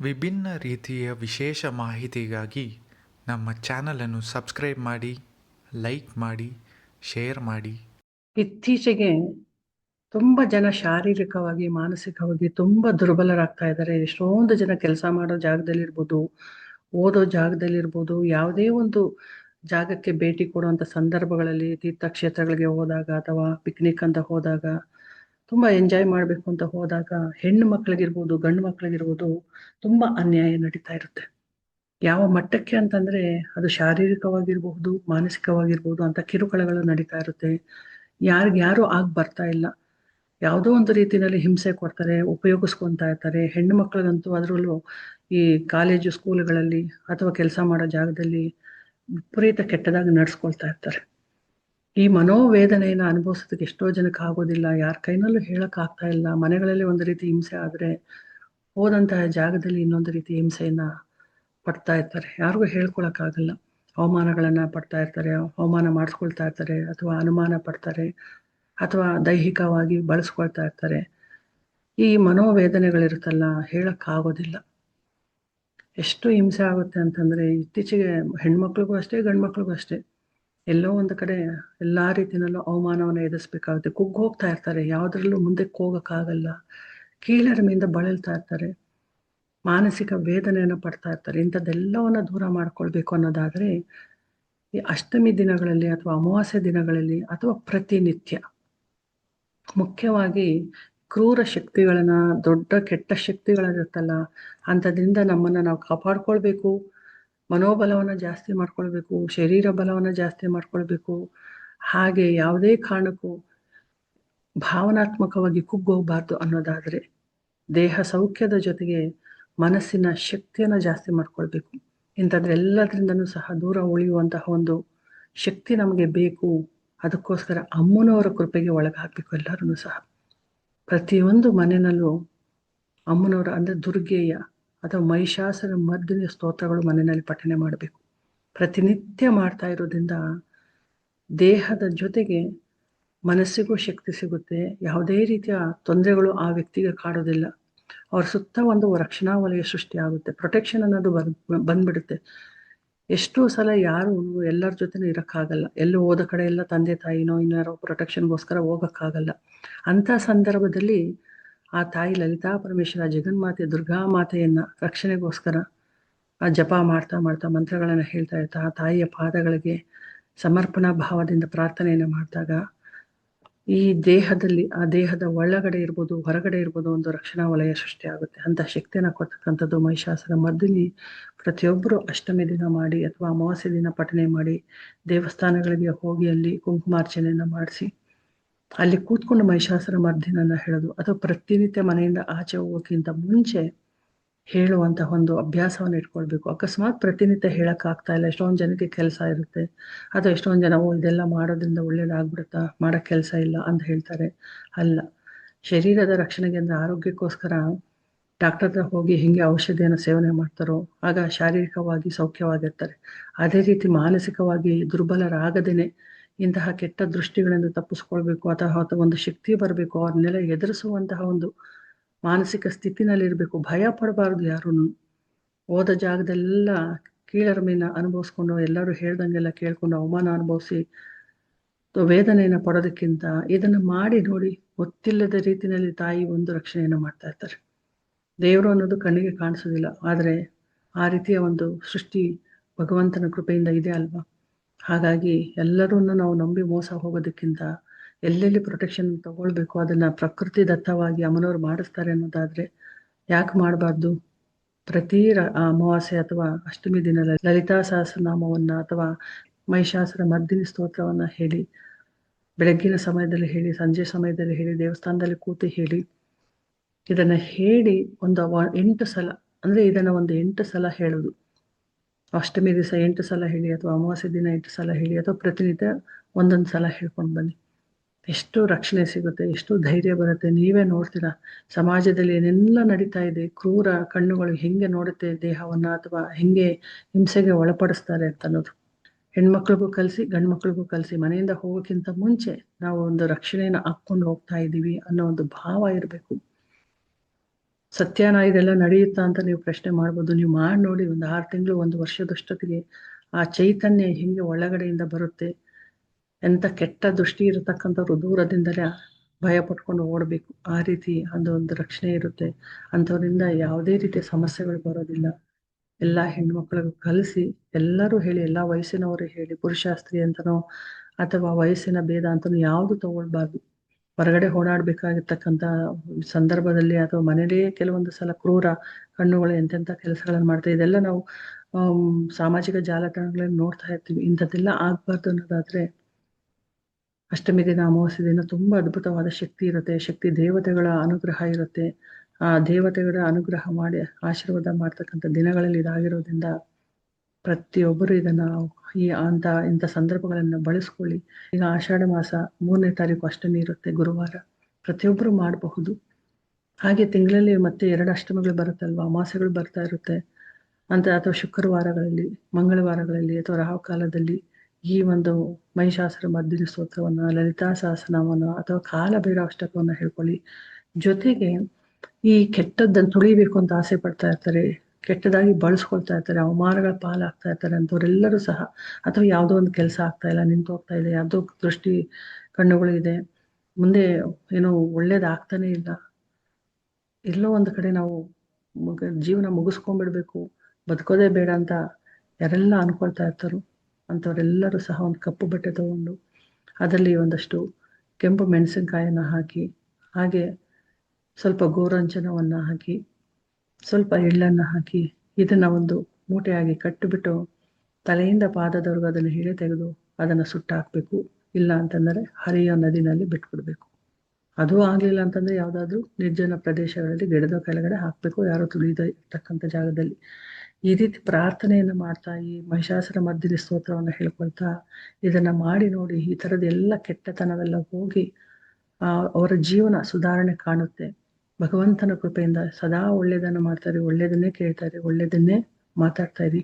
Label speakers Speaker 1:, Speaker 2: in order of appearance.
Speaker 1: ವಿಭಿನ್ನ ರೀತಿಯ ವಿಶೇಷ ಮಾಹಿತಿಗಾಗಿ ನಮ್ಮ ಚಾನಲನ್ನು ಸಬ್ಸ್ಕ್ರೈಬ್ ಮಾಡಿ, ಲೈಕ್ ಮಾಡಿ, ಶೇರ್ ಮಾಡಿ.
Speaker 2: ಇತ್ತೀಚೆಗೆ ತುಂಬ ಜನ ಶಾರೀರಿಕವಾಗಿ, ಮಾನಸಿಕವಾಗಿ ತುಂಬ ದುರ್ಬಲರಾಗ್ತಾ ಇದ್ದಾರೆ. ಎಷ್ಟೊಂದು ಜನ ಕೆಲಸ ಮಾಡೋ ಜಾಗದಲ್ಲಿರ್ಬೋದು, ಓದೋ ಜಾಗದಲ್ಲಿರ್ಬೋದು, ಯಾವುದೇ ಒಂದು ಜಾಗಕ್ಕೆ ಭೇಟಿ ಕೊಡುವಂಥ ಸಂದರ್ಭಗಳಲ್ಲಿ ತೀರ್ಥಕ್ಷೇತ್ರಗಳಿಗೆ ಹೋದಾಗ ಅಥವಾ ಪಿಕ್ನಿಕ್ ಅಂತ ಹೋದಾಗ ತುಂಬ ಎಂಜಾಯ್ ಮಾಡಬೇಕು ಅಂತ ಹೋದಾಗ ಹೆಣ್ಣು ಮಕ್ಕಳಿಗಿರ್ಬೋದು ಗಂಡು ಮಕ್ಕಳಿಗಿರ್ಬೋದು ತುಂಬಾ ಅನ್ಯಾಯ ನಡೀತಾ ಇರುತ್ತೆ. ಯಾವ ಮಟ್ಟಕ್ಕೆ ಅಂತಂದ್ರೆ ಅದು ಶಾರೀರಿಕವಾಗಿರ್ಬಹುದು, ಮಾನಸಿಕವಾಗಿರ್ಬೋದು ಅಂತ ಕಿರುಕುಳಗಳು ನಡೀತಾ ಇರುತ್ತೆ. ಯಾರಿಗ್ಯಾರು ಆಗ್ ಬರ್ತಾ ಇಲ್ಲ. ಯಾವುದೋ ಒಂದು ರೀತಿಯಲ್ಲಿ ಹಿಂಸೆ ಕೊಡ್ತಾರೆ, ಉಪಯೋಗಿಸ್ಕೊಂತಾ ಇರ್ತಾರೆ. ಹೆಣ್ಣು ಮಕ್ಕಳಿಗಂತೂ ಅದರಲ್ಲೂ ಈ ಕಾಲೇಜು ಸ್ಕೂಲ್ಗಳಲ್ಲಿ ಅಥವಾ ಕೆಲಸ ಮಾಡೋ ಜಾಗದಲ್ಲಿ ವಿಪರೀತ ಕೆಟ್ಟದಾಗಿ ನಡ್ಸ್ಕೊಳ್ತಾ ಇರ್ತಾರೆ. ಈ ಮನೋವೇದನೆಯನ್ನು ಅನುಭವಿಸೋದಕ್ಕೆ ಎಷ್ಟೋ ಜನಕ್ಕೆ ಆಗೋದಿಲ್ಲ. ಯಾರ ಕೈನಲ್ಲೂ ಹೇಳೋಕ್ಕಾಗ್ತಾ ಇಲ್ಲ. ಮನೆಗಳಲ್ಲಿ ಒಂದು ರೀತಿ ಹಿಂಸೆ ಆದ್ರೆ ಹೋದಂತಹ ಜಾಗದಲ್ಲಿ ಇನ್ನೊಂದು ರೀತಿ ಹಿಂಸೆಯನ್ನ ಪಡ್ತಾ ಇರ್ತಾರೆ. ಯಾರಿಗೂ ಹೇಳ್ಕೊಳಕ್ ಆಗಲ್ಲ. ಅವಮಾನಗಳನ್ನ ಪಡ್ತಾ ಇರ್ತಾರೆ. ಅವಮಾನ ಮಾಡಿಸ್ಕೊಳ್ತಾ ಇರ್ತಾರೆ ಅಥವಾ ಅನುಮಾನ ಪಡ್ತಾರೆ ಅಥವಾ ದೈಹಿಕವಾಗಿ ಬಳಸ್ಕೊಳ್ತಾ ಇರ್ತಾರೆ. ಈ ಮನೋವೇದನೆಗಳಿರುತ್ತಲ್ಲ ಹೇಳೋಕ್ಕಾಗೋದಿಲ್ಲ ಎಷ್ಟು ಹಿಂಸೆ ಆಗುತ್ತೆ ಅಂತಂದ್ರೆ, ಇತ್ತೀಚೆಗೆ ಹೆಣ್ಮಕ್ಳಿಗೂ ಅಷ್ಟೇ ಗಂಡು ಮಕ್ಳಿಗೂ ಅಷ್ಟೇ. ಎಲ್ಲೋ ಒಂದು ಕಡೆ ಎಲ್ಲ ರೀತಿಯಲ್ಲೂ ಅವಮಾನವನ್ನು ಎದುರಿಸ್ಬೇಕಾಗುತ್ತೆ. ಕುಗ್ಗ್ ಹೋಗ್ತಾ ಇರ್ತಾರೆ, ಯಾವ್ದ್ರಲ್ಲೂ ಮುಂದಕ್ಕೆ ಹೋಗೋಕ್ಕಾಗಲ್ಲ. ಕೀಳರಿಮೆಯಿಂದ ಬಳಲ್ತಾ ಇರ್ತಾರೆ. ಮಾನಸಿಕ ವೇದನೆಯನ್ನು ಪಡ್ತಾ ಇರ್ತಾರೆ. ಇಂಥದ್ದೆಲ್ಲವನ್ನ ದೂರ ಮಾಡ್ಕೊಳ್ಬೇಕು ಅನ್ನೋದಾದ್ರೆ ಈ ಅಷ್ಟಮಿ ದಿನಗಳಲ್ಲಿ ಅಥವಾ ಅಮಾವಾಸ್ಯೆ ದಿನಗಳಲ್ಲಿ ಅಥವಾ ಪ್ರತಿನಿತ್ಯ ಮುಖ್ಯವಾಗಿ ಕ್ರೂರ ಶಕ್ತಿಗಳನ್ನ, ದೊಡ್ಡ ಕೆಟ್ಟ ಶಕ್ತಿಗಳಿರುತ್ತಲ್ಲ ಅಂಥದ್ರಿಂದ ನಮ್ಮನ್ನ ನಾವು ಕಾಪಾಡ್ಕೊಳ್ಬೇಕು. ಮನೋಬಲವನ್ನ ಜಾಸ್ತಿ ಮಾಡ್ಕೊಳ್ಬೇಕು, ಶರೀರ ಬಲವನ್ನು ಜಾಸ್ತಿ ಮಾಡ್ಕೊಳ್ಬೇಕು, ಹಾಗೆ ಯಾವುದೇ ಕಾರಣಕ್ಕೂ ಭಾವನಾತ್ಮಕವಾಗಿ ಕುಗ್ಗೋಗ್ಬಾರ್ದು ಅನ್ನೋದಾದ್ರೆ ದೇಹ ಸೌಖ್ಯದ ಜೊತೆಗೆ ಮನಸ್ಸಿನ ಶಕ್ತಿಯನ್ನ ಜಾಸ್ತಿ ಮಾಡ್ಕೊಳ್ಬೇಕು. ಇಂಥದ್ರೆಲ್ಲದರಿಂದನೂ ಸಹ ದೂರ ಉಳಿಯುವಂತಹ ಒಂದು ಶಕ್ತಿ ನಮಗೆ ಬೇಕು. ಅದಕ್ಕೋಸ್ಕರ ಅಮ್ಮನವರ ಕೃಪೆಗೆ ಒಳಗಾಗಬೇಕು ಎಲ್ಲರೂ ಸಹ. ಪ್ರತಿಯೊಂದು ಮನೆಯಲ್ಲೂ ಅಮ್ಮನವರ ಅಂದ್ರೆ ದುರ್ಗೆಯ ಅಥವಾ ಮಹಿಷಾಸುರ ಮರ್ದಿನಿ ಸ್ತೋತ್ರಗಳು ಮನೆಯಲ್ಲಿ ಪಠನೆ ಮಾಡಬೇಕು. ಪ್ರತಿನಿತ್ಯ ಮಾಡ್ತಾ ಇರೋದ್ರಿಂದ ದೇಹದ ಜೊತೆಗೆ ಮನಸ್ಸಿಗೂ ಶಕ್ತಿ ಸಿಗುತ್ತೆ. ಯಾವುದೇ ರೀತಿಯ ತೊಂದರೆಗಳು ಆ ವ್ಯಕ್ತಿಗೆ ಕಾಡೋದಿಲ್ಲ. ಅವ್ರ ಸುತ್ತ ಒಂದು ರಕ್ಷಣಾ ವಲಯ ಸೃಷ್ಟಿ ಆಗುತ್ತೆ. ಪ್ರೊಟೆಕ್ಷನ್ ಅನ್ನೋದು ಬರ್, ಬಂದ್ಬಿಡುತ್ತೆ. ಎಷ್ಟೋ ಸಲ ಯಾರು ಎಲ್ಲರ ಜೊತೆನೂ ಇರೋಕ್ಕಾಗಲ್ಲ. ಎಲ್ಲೂ ಹೋದ ಕಡೆ ಎಲ್ಲ ತಂದೆ ತಾಯಿನೋ ಇನ್ನಾರೋ ಪ್ರೊಟೆಕ್ಷನ್ಗೋಸ್ಕರ ಹೋಗೋಕ್ಕಾಗಲ್ಲ. ಅಂತ ಸಂದರ್ಭದಲ್ಲಿ ಆ ತಾಯಿ ಲಲಿತಾ ಪರಮೇಶ್ವರ ಜಗನ್ಮಾತೆ ದುರ್ಗಾ ಮಾತೆಯನ್ನು ರಕ್ಷಣೆಗೋಸ್ಕರ ಆ ಜಪ ಮಾಡ್ತಾ ಮಾಡ್ತಾ ಮಂತ್ರಗಳನ್ನು ಹೇಳ್ತಾ ಇರ್ತಾ ಆ ತಾಯಿಯ ಪಾದಗಳಿಗೆ ಸಮರ್ಪಣಾ ಭಾವದಿಂದ ಪ್ರಾರ್ಥನೆಯನ್ನು ಮಾಡಿದಾಗ ಈ ದೇಹದಲ್ಲಿ, ಆ ದೇಹದ ಒಳಗಡೆ ಇರ್ಬೋದು, ಹೊರಗಡೆ ಇರ್ಬೋದು ಒಂದು ರಕ್ಷಣಾ ವಲಯ ಸೃಷ್ಟಿಯಾಗುತ್ತೆ ಅಂತ ಶಕ್ತಿಯನ್ನು ಕೊಡ್ತಕ್ಕಂಥದ್ದು ಮಹಿಷಾಸುರ ಮರ್ದಿನಿ. ಪ್ರತಿಯೊಬ್ಬರು ಅಷ್ಟಮಿ ದಿನ ಮಾಡಿ ಅಥವಾ ಅಮಾವಾಸ್ಯೆ ದಿನ ಪಠನೆ ಮಾಡಿ ದೇವಸ್ಥಾನಗಳಿಗೆ ಹೋಗಿ ಅಲ್ಲಿ ಕುಂಕುಮಾರ್ಚನೆಯನ್ನು ಮಾಡಿಸಿ ಅಲ್ಲಿ ಕೂತ್ಕೊಂಡು ಮಹಿಷಾಸುರ ಮರ್ದಿನನ್ನ ಹೇಳೋದು ಅಥವಾ ಪ್ರತಿನಿತ್ಯ ಮನೆಯಿಂದ ಆಚೆ ಹೋಗೋಕ್ಕಿಂತ ಮುಂಚೆ ಹೇಳುವಂತಹ ಒಂದು ಅಭ್ಯಾಸವನ್ನು ಇಟ್ಕೊಳ್ಬೇಕು. ಅಕಸ್ಮಾತ್ ಪ್ರತಿನಿತ್ಯ ಹೇಳಕ್ ಆಗ್ತಾ ಇಲ್ಲ. ಎಷ್ಟೊಂದು ಜನಕ್ಕೆ ಕೆಲಸ ಇರುತ್ತೆ. ಅಥವಾ ಎಷ್ಟೊಂದು ಜನ ಇದೆಲ್ಲ ಮಾಡೋದ್ರಿಂದ ಒಳ್ಳೇದಾಗ್ಬಿಡುತ್ತಾ? ಮಾಡಕ್ ಕೆಲಸ ಇಲ್ಲ ಅಂತ ಹೇಳ್ತಾರೆ. ಅಲ್ಲ. ಶರೀರದ ರಕ್ಷಣೆಗೆ ಅಂದ್ರೆ ಆರೋಗ್ಯಕ್ಕೋಸ್ಕರ ಡಾಕ್ಟರ್ ಹತ್ರ ಹೋಗಿ ಹಿಂಗೆ ಔಷಧಿಯನ್ನು ಸೇವನೆ ಮಾಡ್ತಾರೋ, ಆಗ ಶಾರೀರಿಕವಾಗಿ ಸೌಖ್ಯವಾಗಿರ್ತಾರೆ. ಅದೇ ರೀತಿ ಮಾನಸಿಕವಾಗಿ ದುರ್ಬಲರಾಗದೇನೆ ಇಂತಹ ಕೆಟ್ಟ ದೃಷ್ಟಿಗಳಿಂದ ತಪ್ಪಿಸ್ಕೊಳ್ಬೇಕು, ಅಥವಾ ಒಂದು ಶಕ್ತಿ ಬರಬೇಕು, ಅವ್ರನ್ನೆಲ್ಲ ಎದುರಿಸುವಂತಹ ಒಂದು ಮಾನಸಿಕ ಸ್ಥಿತಿನಲ್ಲಿ ಇರಬೇಕು. ಭಯ ಪಡಬಾರ್ದು ಯಾರೂ ಹೋದ ಜಾಗದೆಲ್ಲ ಕೀಳರಿಮೆನ ಅನುಭವಿಸ್ಕೊಂಡು, ಎಲ್ಲರೂ ಹೇಳ್ದಂಗೆಲ್ಲ ಕೇಳ್ಕೊಂಡು, ಅವಮಾನ ಅನುಭವಿಸಿ ವೇದನೆಯನ್ನ ಪಡೋದಕ್ಕಿಂತ ಇದನ್ನ ಮಾಡಿ ನೋಡಿ, ಗೊತ್ತಿಲ್ಲದ ರೀತಿಯಲ್ಲಿ ತಾಯಿ ಒಂದು ರಕ್ಷಣೆಯನ್ನು ಮಾಡ್ತಾ ಇರ್ತಾರೆ. ದೇವರು ಅನ್ನೋದು ಕಣ್ಣಿಗೆ ಕಾಣಿಸೋದಿಲ್ಲ, ಆದರೆ ಆ ರೀತಿಯ ಒಂದು ಸೃಷ್ಟಿ ಭಗವಂತನ ಕೃಪೆಯಿಂದ ಇದೆ ಅಲ್ವಾ? ಹಾಗಾಗಿ ಎಲ್ಲರನ್ನು ನಾವು ನಂಬಿ ಮೋಸ ಹೋಗೋದಕ್ಕಿಂತ ಎಲ್ಲೆಲ್ಲಿ ಪ್ರೊಟೆಕ್ಷನ್ ತಗೊಳ್ಬೇಕು, ಅದನ್ನ ಪ್ರಕೃತಿ ದತ್ತವಾಗಿ ಅಮ್ಮನವ್ರು ಮಾಡಿಸ್ತಾರೆ ಅನ್ನೋದಾದ್ರೆ ಯಾಕೆ ಮಾಡಬಾರ್ದು? ಪ್ರತಿ ಅಮಾವಾಸ್ಯೆ ಅಥವಾ ಅಷ್ಟಮಿ ದಿನ ಲಲಿತಾ ಸಹಸ್ರನಾಮವನ್ನ ಅಥವಾ ಮಹಿಷಾಸುರ ಮರ್ದಿನಿ ಸ್ತೋತ್ರವನ್ನ ಹೇಳಿ, ಬೆಳಗ್ಗಿನ ಸಮಯದಲ್ಲಿ ಹೇಳಿ, ಸಂಜೆ ಸಮಯದಲ್ಲಿ ಹೇಳಿ, ದೇವಸ್ಥಾನದಲ್ಲಿ ಕೂತು ಹೇಳಿ, ಇದನ್ನ ಹೇಳಿ ಒಂದು ಎಂಟು ಸಲ, ಅಂದ್ರೆ ಇದನ್ನ ಒಂದು ಎಂಟು ಸಲ ಹೇಳೋದು. ಅಷ್ಟಮಿ ದಿವಸ ಎಂಟು ಸಲ ಹೇಳಿ ಅಥವಾ ಅಮಾವಾಸ್ಯೆ ದಿನ ಎಂಟು ಸಲ ಹೇಳಿ ಅಥವಾ ಪ್ರತಿನಿತ್ಯ ಒಂದೊಂದು ಸಲ ಹೇಳ್ಕೊಂಡು ಬನ್ನಿ. ಎಷ್ಟು ರಕ್ಷಣೆ ಸಿಗುತ್ತೆ, ಎಷ್ಟು ಧೈರ್ಯ ಬರುತ್ತೆ. ನೀವೇ ನೋಡ್ತೀರಾ, ಸಮಾಜದಲ್ಲಿ ಏನೆಲ್ಲ ನಡೀತಾ ಇದೆ, ಕ್ರೂರ ಕಣ್ಣುಗಳು ಹೆಂಗೆ ನೋಡುತ್ತೆ, ದೇಹವನ್ನ ಅಥವಾ ಹೆಂಗೆ ಹಿಂಸೆಗೆ ಒಳಪಡಿಸ್ತಾರೆ ಅಂತ ಅನ್ನೋದು ಹೆಣ್ಮಕ್ಳಿಗೂ ಕಲಿಸಿ ಗಂಡು ಮಕ್ಳಿಗೂ ಕಲಿಸಿ, ಮನೆಯಿಂದ ಹೋಗೋಕ್ಕಿಂತ ಮುಂಚೆ ನಾವು ಒಂದು ರಕ್ಷಣೆಯನ್ನು ಹಾಕ್ಕೊಂಡು ಹೋಗ್ತಾ ಇದ್ದೀವಿ ಅನ್ನೋ ಒಂದು ಭಾವ ಇರಬೇಕು. ಸತ್ಯನ ಇದೆಲ್ಲ ನಡೆಯುತ್ತಾ ಅಂತ ನೀವು ಪ್ರಶ್ನೆ ಮಾಡ್ಬೋದು. ನೀವು ಮಾಡಿ ನೋಡಿ ಒಂದು ಆರು ತಿಂಗಳು, ಒಂದು ವರ್ಷದಷ್ಟೊತ್ತಿಗೆ ಆ ಚೈತನ್ಯ ಹಿಂಗೆ ಒಳಗಡೆಯಿಂದ ಬರುತ್ತೆ, ಎಂತ ಕೆಟ್ಟ ದೃಷ್ಟಿ ಇರತಕ್ಕಂಥವ್ರು ದೂರದಿಂದಲೇ ಭಯ ಪಟ್ಕೊಂಡು ಓಡಬೇಕು. ಆ ರೀತಿ ಅದು ಒಂದು ರಕ್ಷಣೆ ಇರುತ್ತೆ. ಅಂತವರಿಂದ ಯಾವುದೇ ರೀತಿಯ ಸಮಸ್ಯೆಗಳು ಬರೋದಿಲ್ಲ. ಎಲ್ಲ ಹೆಣ್ಮಕ್ಳಿಗೂ ಕಲಿಸಿ, ಎಲ್ಲರೂ ಹೇಳಿ, ಎಲ್ಲ ವಯಸ್ಸಿನವರು ಹೇಳಿ, ಪುರುಷಾಸ್ತ್ರಿ ಅಂತನೋ ಅಥವಾ ವಯಸ್ಸಿನ ಭೇದ ಅಂತನೋ ಯಾವುದು ತಗೊಳ್ಬಾರ್ದು. ಹೊರಗಡೆ ಓಡಾಡ್ಬೇಕಾಗಿರ್ತಕ್ಕಂಥ ಸಂದರ್ಭದಲ್ಲಿ ಅಥವಾ ಮನೇಲಿಯೇ ಕೆಲವೊಂದು ಸಲ ಕ್ರೂರ ಕಣ್ಣುಗಳು ಎಂತೆಂಥ ಕೆಲಸಗಳನ್ನು ಮಾಡ್ತಾ ಇದೆಲ್ಲ ನಾವು ಸಾಮಾಜಿಕ ಜಾಲತಾಣಗಳಲ್ಲಿ ನೋಡ್ತಾ ಇರ್ತೀವಿ. ಇಂಥದ್ದೆಲ್ಲ ಆಗ್ಬಾರ್ದು ಅನ್ನೋದಾದ್ರೆ ಅಷ್ಟಮಿ ದಿನ ಅಮಾವಾಸ್ಯ ದಿನ ತುಂಬಾ ಅದ್ಭುತವಾದ ಶಕ್ತಿ ಇರುತ್ತೆ. ಶಕ್ತಿ ದೇವತೆಗಳ ಅನುಗ್ರಹ ಇರುತ್ತೆ. ಆ ದೇವತೆಗಳ ಅನುಗ್ರಹ ಮಾಡಿ ಆಶೀರ್ವಾದ ಮಾಡ್ತಕ್ಕಂಥ ದಿನಗಳಲ್ಲಿ ಇದಾಗಿರೋದ್ರಿಂದ ಪ್ರತಿಯೊಬ್ಬರು ಇದನ್ನ ಈ ಅಂತ, ಇಂಥ ಸಂದರ್ಭಗಳನ್ನ ಬಳಸ್ಕೊಳ್ಳಿ. ಈಗ ಆಷಾಢ ಮಾಸ ಮೂರನೇ ತಾರೀಕು ಅಷ್ಟಮಿ ಇರುತ್ತೆ, ಗುರುವಾರ. ಪ್ರತಿಯೊಬ್ಬರು ಮಾಡಬಹುದು. ಹಾಗೆ ತಿಂಗಳಲ್ಲಿ ಮತ್ತೆ ಎರಡು ಅಷ್ಟಮಿಗಳು ಬರುತ್ತಲ್ವಾ? ಅಮಾಸೆಗಳು ಬರ್ತಾ ಇರುತ್ತೆ. ಅಂತ ಅಥವಾ ಶುಕ್ರವಾರಗಳಲ್ಲಿ, ಮಂಗಳವಾರಗಳಲ್ಲಿ ಅಥವಾ ರಾಹುಕಾಲದಲ್ಲಿ ಈ ಒಂದು ಮಹಿಷಾಸುರ ಮದ್ದಿನ ಸ್ತೋತ್ರವನ್ನು ಲಲಿತಾ ಸಹಸ್ರನಾಮವನ್ನು ಅಥವಾ ಕಾಲಭೈರವಾಷ್ಟಕವನ್ನ ಹೇಳ್ಕೊಳ್ಳಿ. ಜೊತೆಗೆ ಈ ಕೆಟ್ಟದ್ದನ್ನು ತುಳಿಬೇಕು ಅಂತ ಆಸೆ ಪಡ್ತಾ ಇರ್ತಾರೆ ಕೆಟ್ಟದಾಗಿ ಬಳಸ್ಕೊಳ್ತಾ ಇರ್ತಾರೆ, ಅವಮಾನಗಳ ಪಾಲಾಗ್ತಾ ಇರ್ತಾರೆ ಅಂಥವರೆಲ್ಲರೂ ಸಹ. ಅಥವಾ ಯಾವುದೋ ಒಂದು ಕೆಲಸ ಆಗ್ತಾ ಇಲ್ಲ, ನಿಂತು ಹೋಗ್ತಾ ಇದೆ, ಯಾವುದೋ ದೃಷ್ಟಿ ಕಣ್ಣುಗಳು ಇದೆ, ಮುಂದೆ ಏನೋ ಒಳ್ಳೇದಾಗ್ತಾನೆ ಇಲ್ಲ. ಎಲ್ಲೋ ಒಂದು ಕಡೆ ನಾವು ಜೀವನ ಮುಗಿಸ್ಕೊಂಡ್ಬಿಡ್ಬೇಕು ಬದುಕೋದೇ ಬೇಡ ಅಂತ ಯಾರೆಲ್ಲ ಅನ್ಕೊಳ್ತಾ ಇರ್ತಾರೋ ಅಂಥವ್ರೆಲ್ಲರೂ ಸಹ ಒಂದು ಕಪ್ಪು ಬಟ್ಟೆ ತಗೊಂಡು ಅದರಲ್ಲಿ ಒಂದಷ್ಟು ಕೆಂಪು ಮೆಣಸಿನಕಾಯನ್ನು ಹಾಕಿ, ಹಾಗೆ ಸ್ವಲ್ಪ ಗೋರಂಜನವನ್ನು ಹಾಕಿ ಸ್ವಲ್ಪ ಎಳ್ಳನ್ನು ಹಾಕಿ ಇದನ್ನ ಒಂದು ಮೂಟೆಯಾಗಿ ಕಟ್ಟಿಬಿಟ್ಟು ತಲೆಯಿಂದ ಪಾದದವರೆಗೂ ಅದನ್ನು ಹೇಳಿ ತೆಗೆದು ಅದನ್ನು ಸುಟ್ಟಾಕಬೇಕು. ಇಲ್ಲ ಅಂತಂದರೆ ಹರಿಯೋ ನದಿನಲ್ಲಿ ಬಿಟ್ಬಿಡ್ಬೇಕು. ಅದು ಆಗಲಿಲ್ಲ ಅಂತಂದ್ರೆ ಯಾವುದಾದ್ರೂ ನಿರ್ಜನ ಪ್ರದೇಶಗಳಲ್ಲಿ ಗಿಡದ ಕೆಳಗಡೆ ಹಾಕಬೇಕು, ಯಾರೋ ತುಳಿದ ಇರ್ತಕ್ಕಂಥ ಜಾಗದಲ್ಲಿ. ಈ ರೀತಿ ಪ್ರಾರ್ಥನೆಯನ್ನು ಮಾಡ್ತಾ, ಈ ಮಹಿಷಾಸುರ ಮದ್ದಿನಿ ಸ್ತೋತ್ರವನ್ನು ಹೇಳ್ಕೊಳ್ತಾ, ಇದನ್ನ ಮಾಡಿ ನೋಡಿ, ಈ ಥರದ ಎಲ್ಲ ಕೆಟ್ಟತನವೆಲ್ಲ ಹೋಗಿ ಅವರ ಜೀವನ ಸುಧಾರಣೆ ಕಾಣುತ್ತೆ. ಭಗವಂತನ ಕೃಪೆಯಿಂದ ಸದಾ ಒಳ್ಳೇದನ್ನು ಮಾಡ್ತಾರೆ ಒಳ್ಳೇದನ್ನೇ ಕೇಳ್ತಾರೆ ಒಳ್ಳೇದನ್ನೇ ಮಾತಾಡ್ತಾ ಇರಿ.